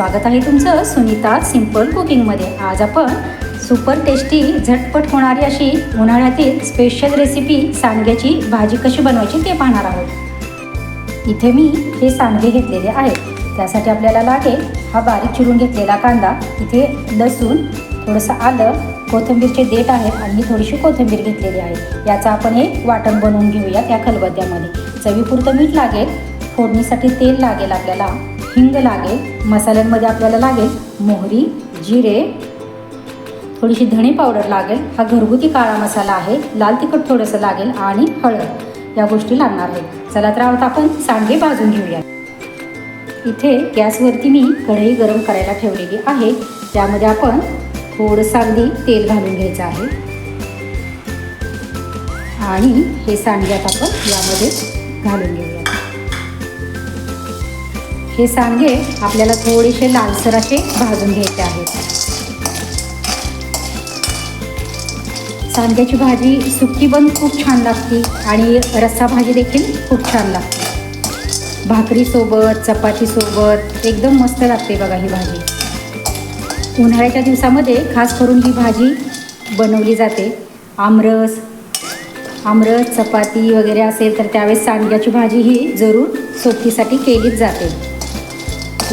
स्वागत आहे तुमचं सुनीता सिंपल कुकिंगमध्ये. आज आपण सुपर टेस्टी झटपट होणारी अशी उन्हाळ्यातील स्पेशल रेसिपी सांडग्याची भाजी कशी बनवायची ते पाहणार आहोत. इथे मी हे सांडगे घेतलेले आहेत. त्यासाठी आपल्याला लागेल हा बारीक चिरून घेतलेला कांदा. इथे लसूण थोडंसं आलं कोथिंबीरचे देठ आहेत आणि थोडीशी कोथिंबीर घेतलेली आहे. याचं आपण एक वाटण बनवून घेऊया त्या खलबत्त्यामध्ये. चवीपुरतं मीठ लागेल फोडणीसाठी तेल लागेल आपल्याला. हिंग लागेल मसाल्यांमध्ये आपल्याला लागेल मोहरी जिरे थोडीशी धणे पावडर लागेल हा घरगुती काळा मसाला आहे लाल तिखट थोडंसं लागेल आणि हळद या गोष्टी लागणार आहेत. चला तर आता आपण सांडगे भाजून घेऊया इथे गॅसवरती मी कढई गरम करायला ठेवलेली आहे त्यामध्ये आपण थोडंसं अगदी तेल घालून घ्यायचं आहे. आणि हे सांगे आपण यामध्ये घालून घेऊया हे सांगे आपल्याला थोडेसे लालसर असे भाजून घ्यायचे आहेत. सांग्याची भाजी सुकी पण खूप छान लागते आणि रस्सा भाजी देखील खूप छान लागते. भाकरीसोबत चपातीसोबत एकदम मस्त लागते बघा ही भाजी. उन्हाळ्याच्या दिवसामध्ये खास करून ही भाजी बनवली जाते. आमरस आमरस चपाती वगैरे असेल तर त्यावेळेस सांडग्याची भाजी ही जरूर सोबतीसाठी केलीच जाते.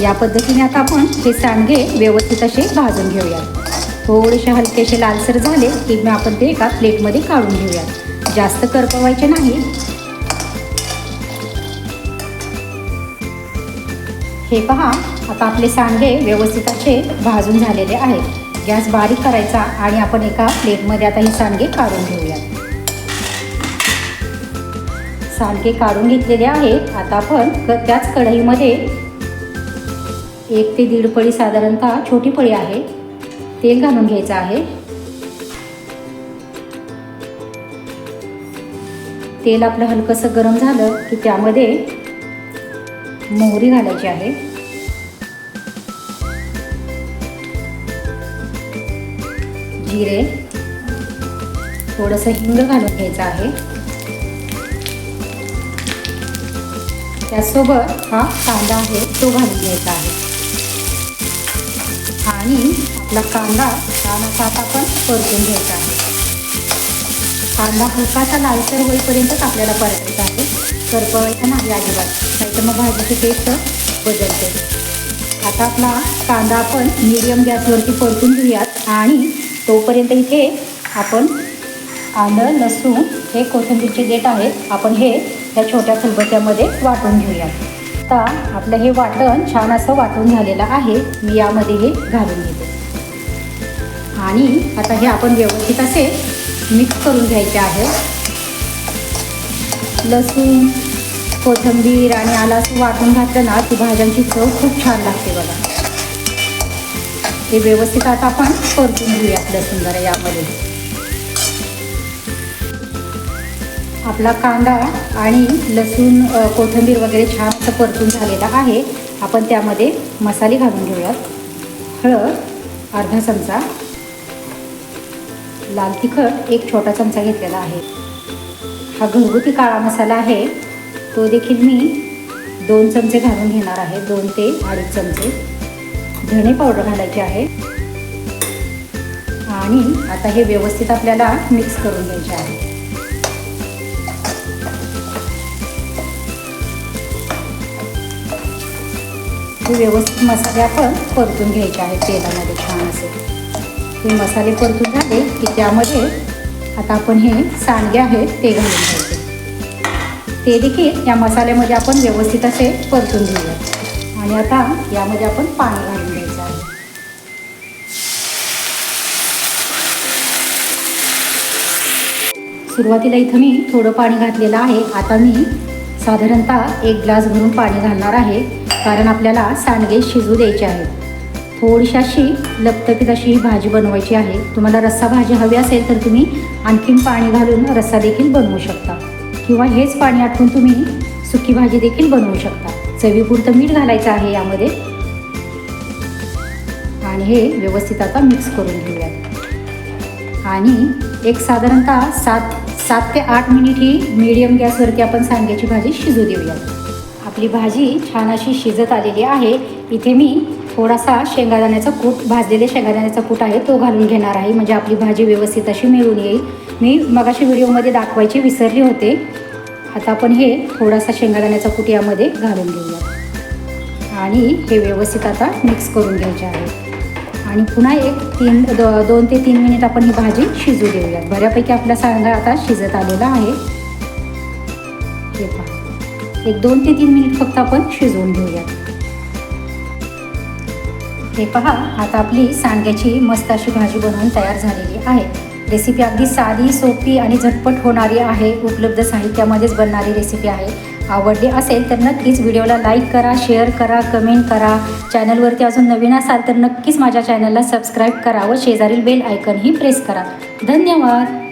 या पद्धतीने आता आपण हे सांडगे व्यवस्थित असे भाजून घेऊया थोडेसे हलकेसे लालसर झाले की मग आपण ते एका प्लेटमध्ये काढून घेऊया जास्त करपवायचे नाही. हे पहा आता आपले सांडगे व्यवस्थित असे भाजून झालेले आहेत. गॅस बारीक करायचा आणि आपण एका प्लेटमध्ये आता हे सांडगे काढून घेऊया सांडगे काढून घेतलेले आहेत. आता आपण क त्याच कढईमध्ये एक ते दीड पळी साधारणतः छोटी पळी आहे. तेल घालून घ्यायचं आहे. तेल आपलं हलकंसं गरम झालं की त्यामध्ये मोहरी घालायची आहे. जिरे थोडंसं हिंग घालून घ्यायचं आहे. त्यासोबत हा कांदा आहे तो घालून घ्यायचा आहे. आणि आपला कांदा छान असा आता आपण परतून घ्यायचा आहे. कांदा हलकासा लालसर होईपर्यंतच आपल्याला परतायचा आहे. करपवायचा नाही अजिबात. नाहीतर मग भाजीची टेस्ट बदलते. आता आपला कांदा आपण मिडियम गॅसवरती परतून घेऊयात आणि तोपर्यंत इथे आपण आलं लसूण हे कोथिंबीरचे देठ आहेत आपण हे या छोट्या खलबत्त्यामध्ये वाटून घेऊयात. आता आपलं हे वाटण छान असं वाटून झालेलं आहे. मी यामध्ये हे घालून घेते. आणि आता हे आपण व्यवस्थित असे मिक्स करून घ्यायचे आहे. लसूण कोथिंबीर आणि आला असं वाटून घातलं ना ती भाज्यांची चव खूप छान लागते बघा. हे व्यवस्थित आता आपण परतून घेऊयात लसूण जरा यामध्ये. आपला कांदा आणि लसूण कोथिंबीर वगैरे छान असं परतून झालेला आहे. आपण त्यामध्ये मसाले घालून घेऊयात. हळद अर्धा चमचा. लाल तिखट एक छोटा चमचा घेतलेला आहे. हा घरगुती काळा मसाला आहे. तो देखील मी दोन चमचे घालून घेणार आहे. दोन ते अडीच चमचे. धणे पावडर घालायची आहे. आणि आता हे व्यवस्थित आपल्याला मिक्स करून घ्यायचे आहे. हे व्यवस्थित मसाले आपण परतून घ्यायचे आहेत तेलामध्ये छान असे हे मसाले परतून झाले की त्यामध्ये आता आपण हे सांडगे आहेत ते घालून घ्यायचे. ते देखील या मसाल्यामध्ये आपण व्यवस्थित असे परतून घेऊया. आणि आता यामध्ये आपण पाणी घालून घ्यायचं आहे. सुरुवातीला इथं मी थोडं पाणी घातलेलं आहे. आता मी साधारणतः एक ग्लास भरून पाणी घालणार आहे. कारण आपल्याला सांडगे शिजू द्यायचे आहेत. थोडीशी अशी लपतपीत अशी ही भाजी बनवायची आहे. तुम्हाला रस्सा भाजी हवी असेल तर तुम्ही आणखीन पाणी घालून रस्सा देखील बनवू शकता. किंवा हेच पाणी आटवून तुम्ही सुकी भाजी देखील बनवू शकता. चवीपुरतं मीठ घालायचं आहे यामध्ये. आणि हे व्यवस्थित आता मिक्स करून घेऊयात. आणि एक साधारणतः सात सात ते आठ मिनिट ही मीडियम गॅसवरती आपण सांग्याची भाजी शिजू देऊयात. आपली भाजी छान अशी शिजत आलेली आहे. इथे मी थोडासा शेंगादाण्याचा कूट भाजलेले शेंगादाण्याचा कूट आहे तो घालून घेणार आहे. म्हणजे आपली भाजी व्यवस्थित अशी मिळून येईल. मी मगाशी व्हिडिओमध्ये दाखवायची विसरले होते. आता आपण हे थोडासा शेंगादाण्याचा कूट यामध्ये घालून घेऊया आणि हे व्यवस्थित आता मिक्स करून घ्यायचे आहे. आणि पुन्हा एक तीन दो दोन ते तीन मिनिट आपण ही भाजी शिजू देऊयात. बऱ्यापैकी आपला सांगा आता शिजत आलेला आहे. हे पहा. एक दोन ते तीन मिनिट फक्त आपण शिजवून घेऊयात. हे पहा आता आपली सांडग्याची मस्त अशी भाजी बनवून तयार झालेली आहे. रेसिपी अगदी साधी सोपी आणि झटपट होणारी आहे. उपलब्ध साहित्यामध्येच बनणारी रेसिपी आहे. आवडली असेल तर नक्कीच व्हिडिओला लाईक करा शेअर करा कमेंट करा. चॅनलवरती अजून नवीन असाल तर नक्कीच माझ्या चॅनलला सबस्क्राईब करा व शेजारील बेल आयकनही प्रेस करा. धन्यवाद!